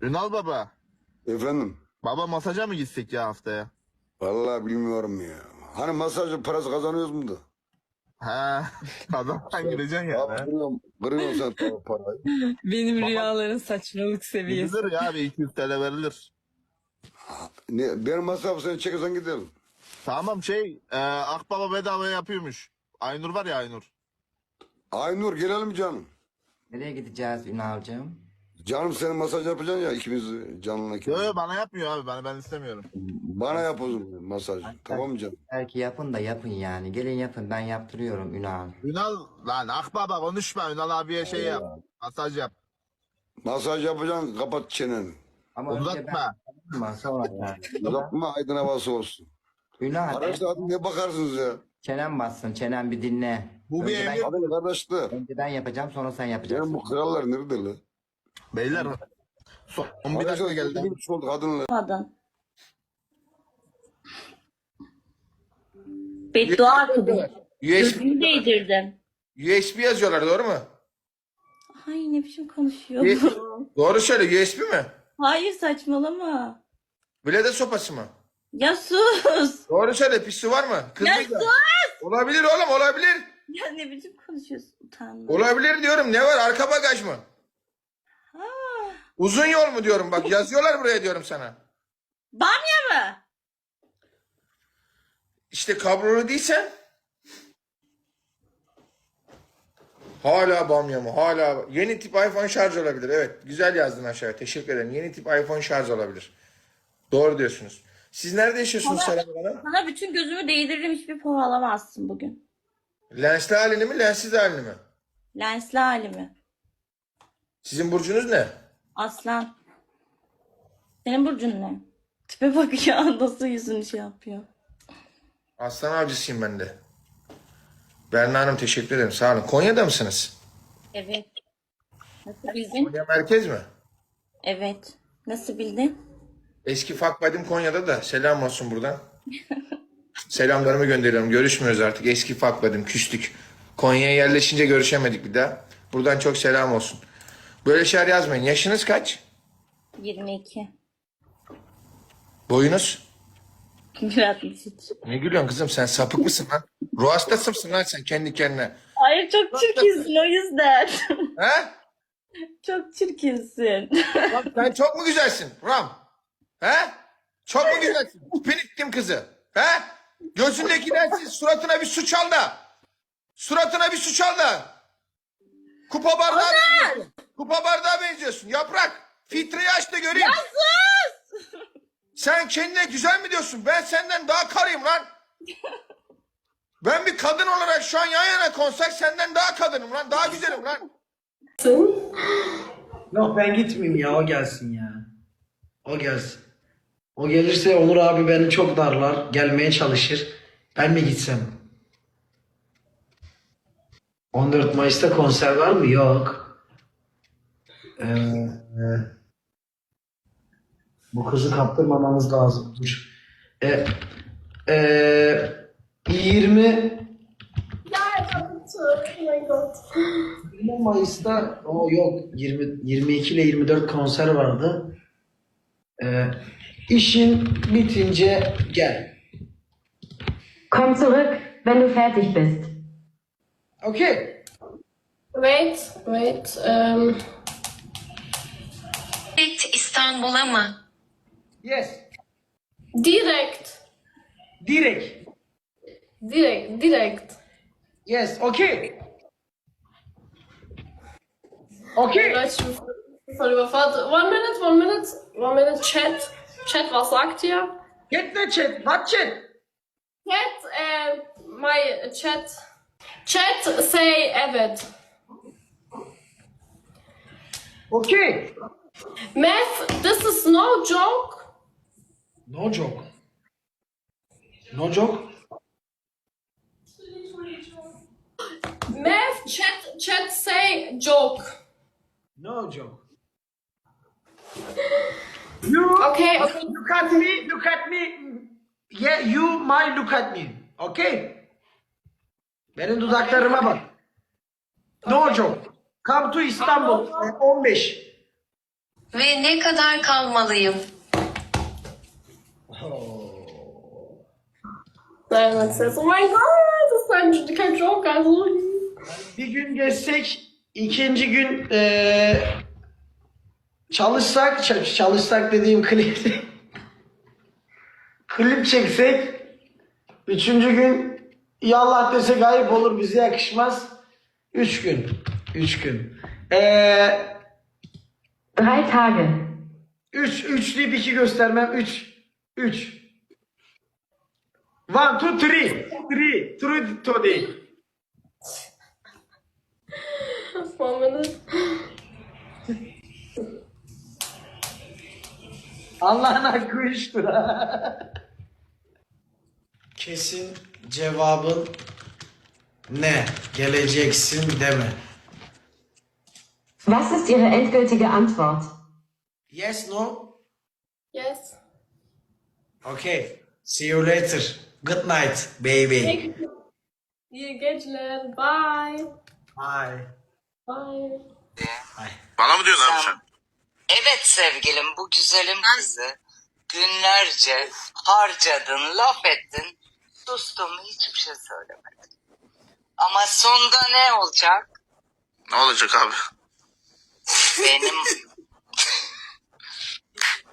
Ünal baba. Efendim? Baba masaja mı gitsek ya haftaya? Vallahi bilmiyorum ya. Hani masaj parası kazanıyoruz mu da? He. Adamdan gireceksin ya. Abi kırıyorum, kırıyorum sen para- parayı. Benim rüyaların saçmalık seviyesi. Verilir ya bir 200 TL verilir. Ne, benim masrafı sen çekersen gidelim. Tamam şey e, Akbaba bedava yapıyormuş. Aynur var ya Aynur. Aynur gelelim canım. Nereye gideceğiz Ünal'cığım? Canım senin masaj yapacaksın ya ikimiz canına. Yo yo bana yapmıyor abi ben ben istemiyorum. Bana yap o zaman masaj. Tamam mı canım? Belki yapın da yapın yani. Gelin yapın ben yaptırıyorum Ünal. Ünal lan Akbaba konuşma Ünal abiye şey yap. Masaj yap. Masaj yapacaksın kapat çeneni. Ama önce Uzatma. ben yani. Uzatma aydın havası olsun. Ünal Arkadaşlar hadi ne bakarsınız ya? çenen bassın çenen bir dinle. Bu bir önce, ben, emir. Hadi kardeşler. önce ben yapacağım sonra sen yapacaksın. Benim bu krallar nerede lan? Beyler son bir dakika geldi. geldi. oldu kadınlar. Kadın. Beddua. USB, Gözümü değdirdim. USB yazıyorlar doğru mu? Ay ne biçim konuşuyor Bir- bu? Doğru söyle USB mi? Hayır saçmalama. Bilede sopası mı? Ya sus. Doğru söyle pisi var mı? Kız Ya mıydı? Olabilir oğlum olabilir. Ya ne biçim konuşuyorsun utanma. Olabilir diyorum ne var arka bagaj mı? Uzun yol mu diyorum bak yazıyorlar buraya diyorum sana. Bamya mı? İşte kablolu değilsen. Hala bamya mı? Hala. Yeni tip iPhone şarj olabilir. Evet. Güzel yazdın aşağıya. Teşekkür ederim. Yeni tip iPhone şarj olabilir. Doğru diyorsunuz. Siz nerede yaşıyorsunuz Serap Hanım? Sana bütün gözümü değdirdim hiçbir puan alamazsın bugün. Lensli halini mi, lensiz halini mi? Lensli halimi. Sizin burcunuz ne? Aslan. Senin burcun ne? Tipe bak ya nasıl yüzünü şey yapıyor. Aslan avcısıyım ben de. Berna Hanım teşekkür ederim. Sağ olun. Konya'da mısınız? Evet. Nasıl bildin? Konya merkez mi? Evet. Nasıl bildin? Eski Fakbadim Konya'da da. Selam olsun buradan. Selamlarımı gönderiyorum. Görüşmüyoruz artık. Eski Fakbadim. Küstük. Konya'ya yerleşince görüşemedik bir daha. Buradan çok selam olsun. Böyle şeyler yazmayın. Yaşınız kaç? 22. Boyunuz? 1.63. Ne gülüyorsun kızım sen sapık mısın lan? Ruh hastası mısın lan sen kendi kendine? Hayır çok çirkinsin o yüzden. He? çok çirkinsin. Lan sen çok mu güzelsin Ram? He? Çok mu güzelsin? Pinittim kızı. He? Gözündeki lensiz suratına bir su çal da. Suratına bir su çal da. Kupa bardağı benziyorsun. Kupa bardağı benziyorsun. Yaprak. Filtreyi aç da göreyim. Sen kendine güzel mi diyorsun? Ben senden daha karıyım lan. Ben bir kadın olarak şu an yan yana konsak senden daha kadınım lan. Daha güzelim lan. Yok ben gitmeyeyim ya o gelsin ya. O gelsin. O gelirse Onur abi beni çok darlar. Gelmeye çalışır. Ben mi gitsem? 14 Mayıs'ta konser var mı? Yok. Ee, bu kızı kaptırmamamız lazım. Dur. Ee, e, 20 Oh my god. 20 Mayıs'ta o yok 20 22 ile 24 konser vardı. Ee, işin bitince gel. Komm zurück, wenn du fertig bist. Okay. Wait, wait. Um, Direkt İstanbul'a mı? Yes. direkt. Direkt. Direkt, direkt. Yes. Okay. Okay. Leute, ich bin voll überfordert. One minute, one minute, one minute. Chat. Chat, was sagt ihr? Get the chat. What chat? Chat, uh, my chat. Chat, say Evet. Okay. Math, this is no joke. No joke. No joke. Math, chat, chat, say joke. No joke. You Okay, okay. look at me. Look at me. Yeah, you might look at me. Okay. Benim dudaklarıma bak. Joke. Come to İstanbul. eh, 15. Ve ne kadar kalmalıyım? Says, oh my god, das kein Joke, also. Bir gün geçsek, ikinci gün eee, çalışsak, çalışsak dediğim klip, klip çeksek, üçüncü gün yallah desek ayıp olur bize yakışmaz. Üç gün, üç gün. Eee Drei Tage. Üç, üç deyip iki göstermem. Üç. Üç. One, two, three. Three. Three, two, değil. Minute. Allah'ın hakkı üçtür. Kesin cevabın ne? Geleceksin deme. Was ist Ihre endgültige Antwort? Yes, no? Yes. Okay. See you later. Good night, baby. İyi geceler. Bye. Bye. Bye. Bana mı diyorsun abi sen? Evet sevgilim bu güzelim kızı günlerce harcadın, laf ettin. Sustum hiçbir şey söylemedin. Ama sonda ne olacak? Ne olacak abi? Benim...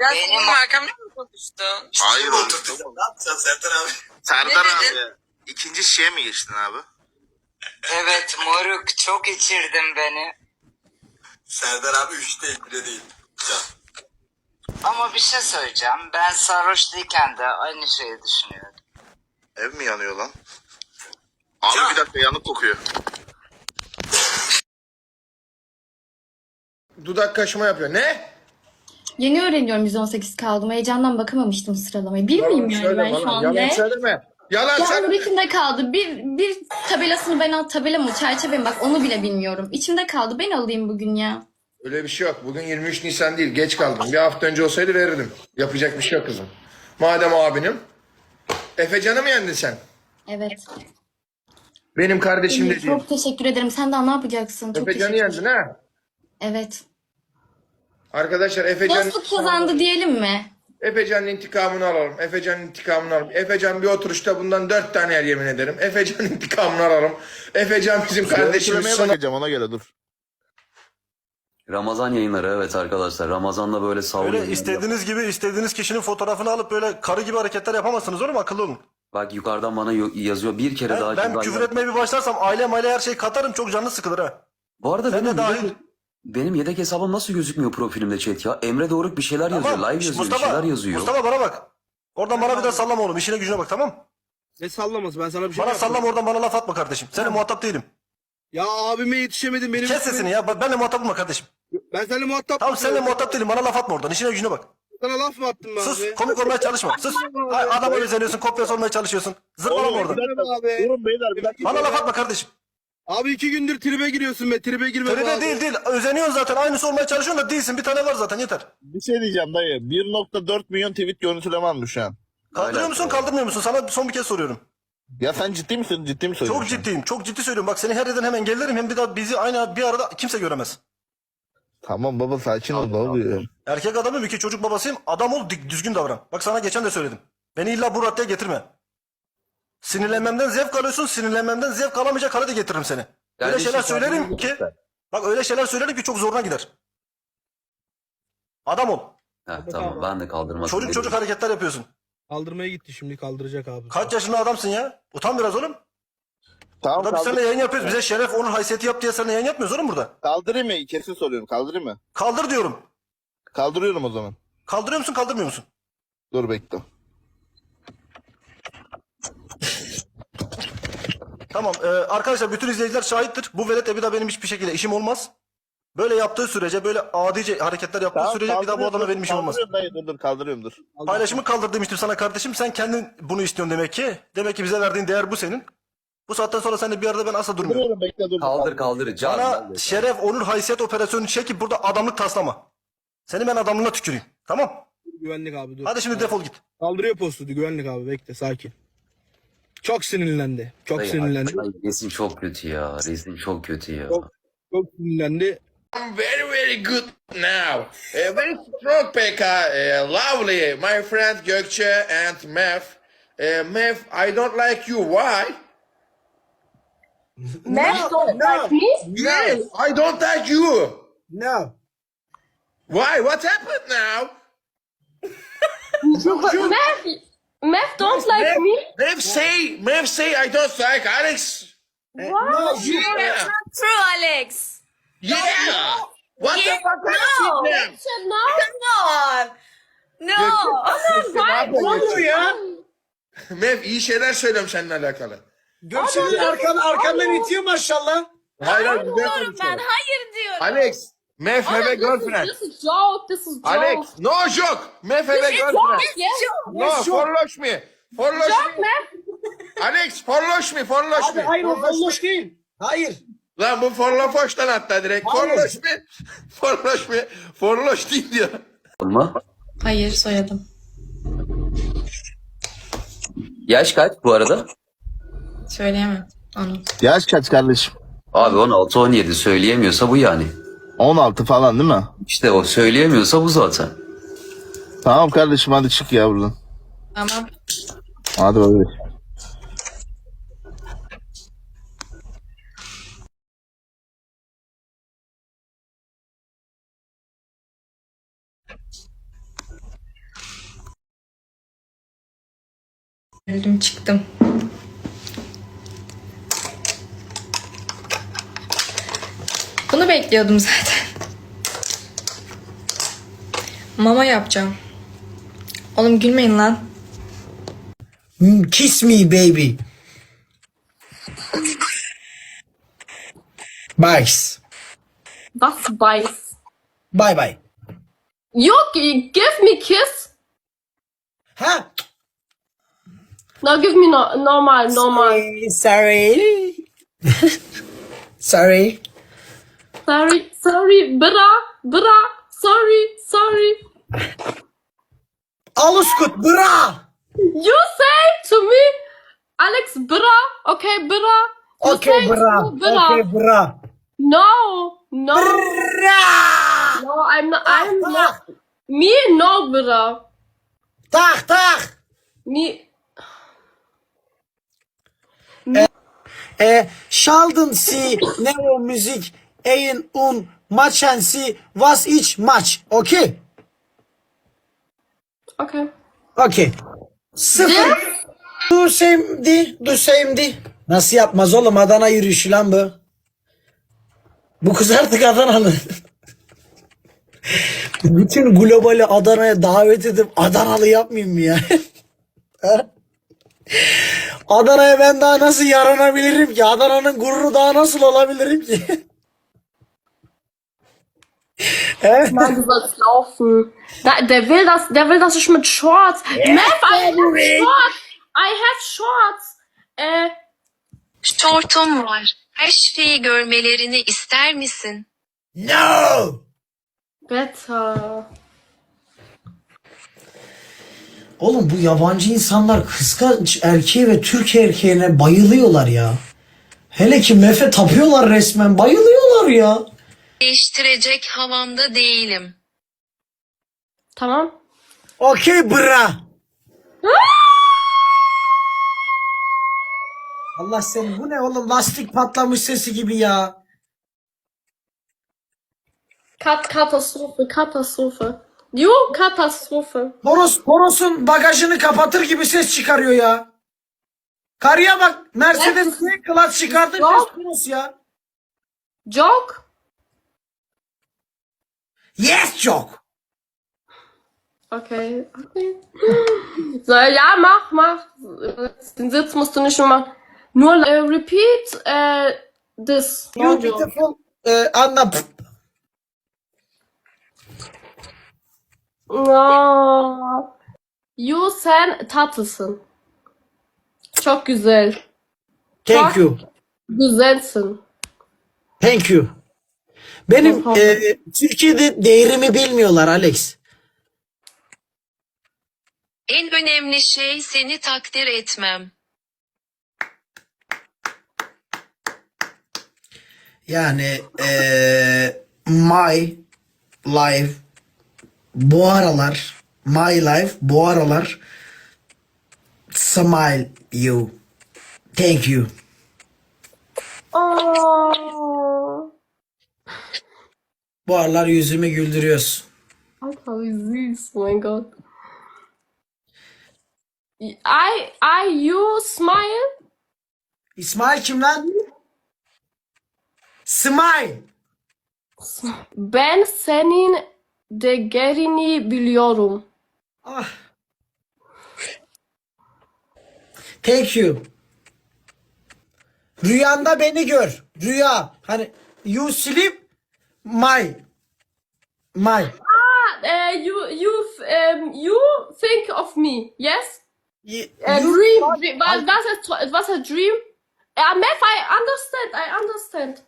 benim arkamda mı konuştun? Hayır oturdum. Ne yapacağız Serdar abi? Serdar abi. İkinci şişeye mi geçtin abi? Evet moruk çok içirdin beni. Serdar abi 3 değil bile değil. Ama bir şey söyleyeceğim. Ben sarhoş değilken de aynı şeyi düşünüyorum. Ev mi yanıyor lan? Abi bir dakika yanık kokuyor. Dudak kaşıma yapıyor. Ne? Yeni öğreniyorum 118 kaldım. Heyecandan bakamamıştım sıralamayı. Bir miyim yani Söyle ben şu an Yalan ne? söyleme. Yalan Ya söyleme. İçimde kaldı. Bir, bir tabelasını ben al. Tabela mı çerçeve mi? Bak onu bile bilmiyorum. İçimde kaldı. Ben alayım bugün ya. Öyle bir şey yok. Bugün 23 Nisan değil. Geç kaldım. Bir hafta önce olsaydı verirdim. Yapacak bir şey yok kızım. Madem abinim. Efecan'ı mı yendin sen? Evet. Benim kardeşim de değil. Çok teşekkür ederim. Sen daha ne yapacaksın? Çok Efecan'ı teşekkür yendin ha? Evet. Arkadaşlar Efecan... Dostluk kazandı diyelim mi? Efecan'ın intikamını alalım. Efecan'ın intikamını alalım. Efecan bir oturuşta bundan dört tane yer yemin ederim. Efecan'ın intikamını alalım. Efecan bizim kardeşimiz. Söylemeye Sana... bakacağım ona göre dur. Ramazan yayınları evet arkadaşlar. Ramazan'da böyle sahur Öyle yayınları- istediğiniz gibi istediğiniz kişinin fotoğrafını alıp böyle karı gibi hareketler yapamazsınız oğlum akıllı olun. Bak yukarıdan bana yo- yazıyor bir kere daha Ben, ben küfür etmeye bir başlarsam aile maile her şeyi katarım çok canlı sıkılır ha. Bu arada Sen de benim, dahil. yedek, benim yedek hesabım nasıl gözükmüyor profilimde chat ya? Emre Doruk bir şeyler yazıyor. Live yazıyor. Mustafa, bir şeyler yazıyor. Mustafa bana bak. Oradan bana bir daha sallama oğlum işine gücüne bak tamam Ne sallaması ben sana bir şey Bana yapmadım. sallama oradan bana laf atma kardeşim. Seninle muhatap değilim. Ya abime yetişemedim benim. Kes sesini ya bak benimle muhatap olma kardeşim. Ben seninle muhatap Tamam seninle muhatap değilim bana laf atma oradan işine gücüne bak. Sana laf mı attım ben Sus abi? komik olmaya çalışma sus. Ay, adama özeniyorsun kopyası olmaya çalışıyorsun. Zırvalama oradan. Gidelim abi. Durun beyler bir dakika. Bana laf atma kardeşim. Abi iki gündür tribe giriyorsun be. Tribe girme be Tribe abi. değil değil özeniyorsun zaten aynısı olmaya çalışıyorsun da değilsin bir tane var zaten yeter. Bir şey diyeceğim dayı. 1.4 milyon tweet görüntüleme almış şu an. Kaldırıyor Hala- musun kaldırmıyor musun? Sana son bir kez soruyorum. Ya sen ciddi misin? Ciddi mi söylüyorsun? Çok ciddiyim. Çok ciddi söylüyorum. Bak seni her yerden hemen gelirim hem bir daha bizi aynı bir arada kimse göremez. Tamam baba sakin ol ne oluyor? Erkek adamım iki çocuk babasıyım. Adam ol dik- düzgün davran. Bak sana geçen de söyledim. Beni illa bu raddeye getirme. Sinirlenmemden zevk alıyorsun. Sinirlenmemden zevk alamayacak hale de getiririm seni. Öyle şeyler söylerim ki. Bak öyle şeyler söylerim ki çok zoruna gider. Adam ol. Heh, tamam ben de kaldırmasın. Çocuk dedim. çocuk hareketler yapıyorsun. Kaldırmaya gitti şimdi kaldıracak abi. Kaç yaşında adamsın ya? Utan biraz oğlum. Tamam Burada biz kaldır, seninle yayın yapıyoruz. Bize şeref, onur, haysiyeti yap diye seninle yayın yapmıyoruz oğlum burada. kaldırayım mı? Kesin soruyorum. Kaldırayım mı? Kaldır diyorum. Kaldırıyorum o zaman. Kaldırıyor musun kaldırmıyor musun? Dur bekle. Tamam e, arkadaşlar bütün izleyiciler şahittir. Bu veletle bir daha benim hiçbir şekilde işim olmaz. Böyle yaptığı sürece böyle adice hareketler yaptığı Tamam, sürece bir daha bu kaldırıyorum, adama benim işim olmaz. Kaldırıyorum dayı dur dur kaldırıyorum dur. Paylaşımı kaldır demiştim sana kardeşim. Sen kendin bunu istiyorsun demek ki. Demek ki bize verdiğin değer bu senin. Bu saatten sonra sen de bir arada ben asla durmuyorum. Kaldırıyorum bekle dur. Kaldır kaldır. Can. Bana şeref, onur, haysiyet operasyonu çekip burada adamlık taslama. Seni ben adamlığına tüküreyim. Tamam? Güvenlik abi dur. Hadi şimdi defol git. Kaldırıyor postu güvenlik abi bekle sakin. Çok sinirlendi. Çok Ay, sinirlendi. ay, Resim çok kötü ya. Resim çok kötü ya. Çok- Çok sinirlendi. I'm very very good now. Uh, very strong Pekka. Uh, lovely. My friend Gökçe and Mef. Uh, Mef, I don't like you. Why? Meth don't like me? Yes, I don't like you. No. Why? What happened now? Meth, Meth don't like me? Mef say, Mef say I don't like Alex. What? Yeah. True Alex. Yeah. What the fuck no. happened now? No. Come on. No. Why? Ne yapıyorsun? ya? Mev iyi şeyler söylüyorum seninle alakalı. Gökçe'nin arkan, arkandan itiyor maşallah. Hayır hayır güzel Diyorum ben konuşuyorum. hayır diyorum. Alex, Mev have a girlfriend. this is joke. This is joke. Alex, no joke. Mev have a girlfriend. Yes. No, follow me. Follow Joke, me. Meth. Alex, follow me, follow me. Hayır o değil. Hayır. Lan bu follow foştan hatta direkt. Hayır. Follow me. Follow me. Follow değil diyor. Mı? Hayır soyadım. Yaş kaç bu arada? Söyleyemem. Onu. Yaş kaç kardeşim? Abi 16-17 söyleyemiyorsa bu yani. 16 falan değil mi? İşte o söyleyemiyorsa bu zaten. Tamam kardeşim hadi çık ya buradan. Ama Hadi bay. öldüm çıktım. Bunu bekliyordum zaten. Mama yapacağım. Oğlum gülmeyin lan. Kiss me baby. Bye. Was weiß? Bye bye. You g- give me kiss? Ha? No, give me no, normal, normal. Sorry. Sorry. Sorry, sorry, bra, bra, sorry, sorry. Aluskut bra. You say to me, Alex, bra, okay, bra. You Okay say to bra. me, bra. Okay bra. No, no, Bra. no, I'm not, I'm not. Me, no, bra. Tak tak. Me, E, Sheldon si Neo müzik ein un machen si was ich mach. Okay. okay. Okay. Sıfır. Du semdi, du semdi. Nasıl yapmaz oğlum Adana yürüyüşü lan bu. Bu kız artık Adanalı. Bütün globali Adana'ya davet edip Adanalı yapmayayım mı ya? Adana'ya ben daha nasıl yaranabilirim ki? Adana'nın gururu daha nasıl olabilirim ki? He? Mann, du sollst laufen. Da, der will das, der will, dass ich mit Shorts. Meth, I have shorts. I have shorts. Äh, Şortum var. Her şeyi görmelerini ister misin? No! better. Oğlum bu yabancı insanlar kıskanç erkeğe ve Türk erkeğine bayılıyorlar ya. Hele ki mefe tapıyorlar resmen. Bayılıyorlar ya. Değiştirecek havamda değilim. Tamam. Okey bra. Allah seni bu ne oğlum lastik patlamış sesi gibi ya. Kat Katastrophe, Katastrophe. Jo, Katastrophe. Toros, Toros'un bagajını kapatır gibi ses çıkarıyor ya. Karıya bak Mercedes ne kılaç çıkardı Yok. Toros ya. Joke? Yes çok. Okay, okay. So, ja, mach, mach. Den Sitz musst du nicht machen. Nur äh, repeat äh, this. You No joke. beautiful. Ee, anla. No. You sen tatlısın. Çok güzel. Thank you. Güzelsin. Thank you. Benim e, Türkiye'de değerimi bilmiyorlar Alex. En önemli şey seni takdir etmem. Yani e, my life bu aralar my life bu aralar smile you. Thank you. Oh, Bu aralar yüzümü güldürüyorsun. Wie süß, oh mein Gott. I, I, you smile? İsmail kim lan? Smile. Ben senin değerini biliyorum. Ah. Thank you. Rüyanda beni gör. Rüya. Hani you sleep my my. Ah, uh, you, you, um, you think of me, yes? Y- A you- dream, dream. Was, was, a, it was a dream? Uh, Mef, I understand, I understand.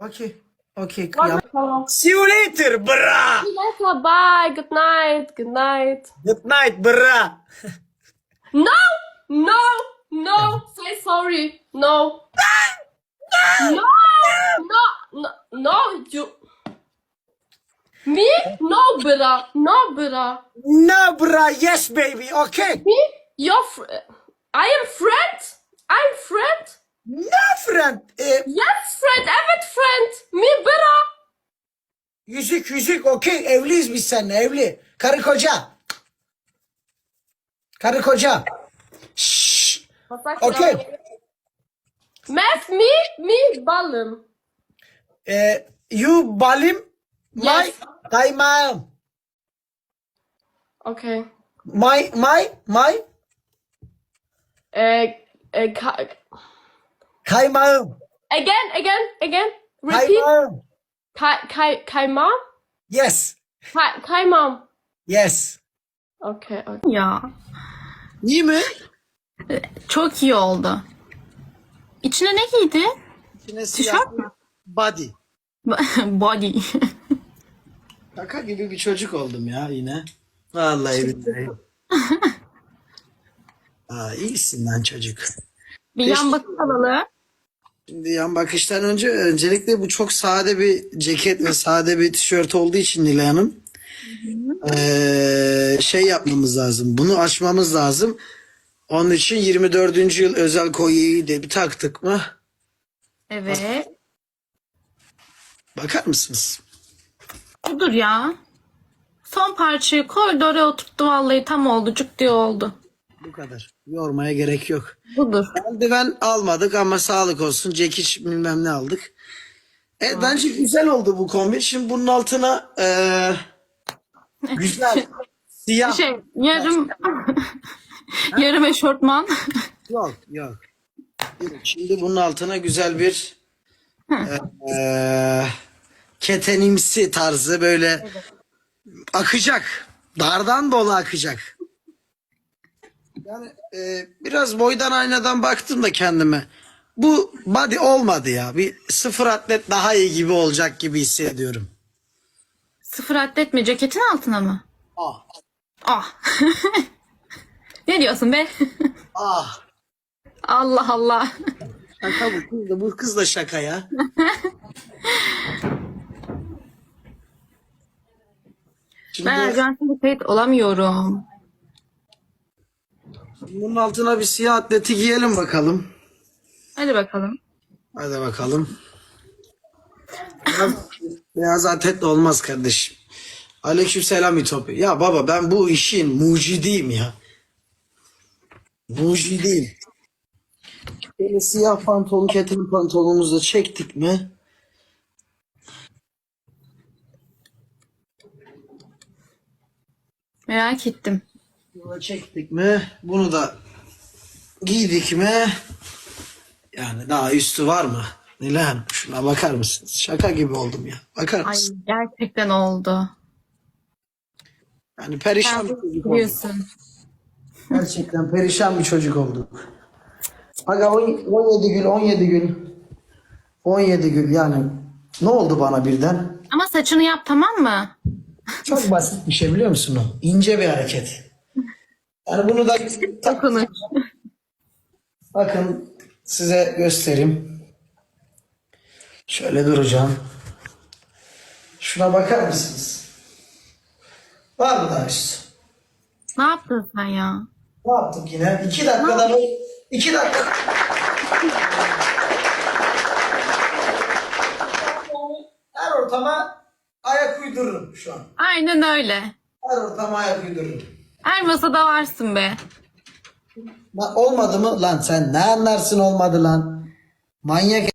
Okay. Okay. Tamam. See you later, bra. See you later, bye, good night, good night. Good night, bra. No, no, no, say sorry, no. No, no, no, no, you. Me? No, bra, no, bra. No, bra. Yes, baby. Okay. Me? Your fr- I am friend? I'm friend? No, friend. Ee, Yes, friend, evet friend. Me, bra. yüzük yüzük. Okay. Evliyiz biz seninle. Evli. Karı koca. Karı koca. Şşş. Okay. Mef, me, me, balım. Ee, you balim. My Yes. kaymağım. Okay. My my my Äh, äh, ka- kaymağım. again, again, again. Repeat. Kaymağım. Kai, kai, kaymam? Yes. Kai, kaymam. Yes. Okay, okay. Ya İyi mi? çok iyi oldu. İçine ne giydi? İçine Tişört mü? Body. Body. Şaka gibi bir çocuk oldum ya yine. Vallahi billahi. Aa, iyisin lan çocuk. Bir yan bakış alalım. Şimdi yan bakıştan önce öncelikle bu çok sade bir ceket ve sade bir tişört olduğu için Nilay Hanım eee, şey yapmamız lazım. Bunu açmamız lazım. Onun için 24. yıl özel kolyeyi de bir taktık mı? Evet. Bakar mısınız? Budur ya. Son parçayı koydu oraya oturttu vallahi tam oldu cuk diye oldu. Bu kadar. Yormaya gerek yok. Budur. Eldiven almadık ama sağlık olsun. Cekiç bilmem ne aldık. Evet bence güzel oldu bu kombin. Şimdi bunun altına eee, güzel siyah. Şey yarım yarım eşortman. Yok yok. Şimdi bunun altına güzel bir eee ketenimsi tarzı böyle akacak. Dardan dolu akacak. Yani eee, biraz boydan aynadan baktım da kendime. Bu body olmadı ya. Bir sıfır atlet daha iyi gibi olacak gibi hissediyorum. Sıfır atlet mi? Ceketin altına mı? Ah. Ah. ne diyorsun be? Ah. Allah Allah. Şaka bu kız da, bu kız da şaka ya. Şimdi Ben Arjantin'de kayıt olamıyorum. bunun altına bir siyah atleti giyelim bakalım. Hadi bakalım. Hadi bakalım. Beyaz, beyaz atletle olmaz kardeşim. Aleykümselam İtopi. Ya baba ben bu işin mucidiyim ya. Mucidiyim. Böyle siyah pantolon, keten pantolonumuzu da çektik mi? Merak ettim. Bunu çektik mi? Bunu da giydik mi? Yani daha üstü var mı? Nilan şuna bakar mısınız? Şaka gibi oldum ya. Bakar Ay mısın? gerçekten oldu. Yani perişan bir çocuk oldum. biliyorsun. Gerçekten perişan bir çocuk olduk. Aga on- 17 gül 17 gül. 17 gül yani. Ne oldu bana birden? Ama saçını yap tamam mı? Çok basit bir şey biliyor musun o? İnce bir hareket. Yani bunu da Dokunuş. bakın size göstereyim. Şöyle duracağım. Şuna bakar mısınız? Var mı daha üstü? Ne yaptın sen ya? Ne yaptık yine? İki dakikada mı? İki dakika. Her ortama ayak uydururum şu an. Aynen öyle. Her ortama ayak uydururum. Her masada varsın be. Lan olmadı mı? Lan sen ne anlarsın olmadı lan? Manyak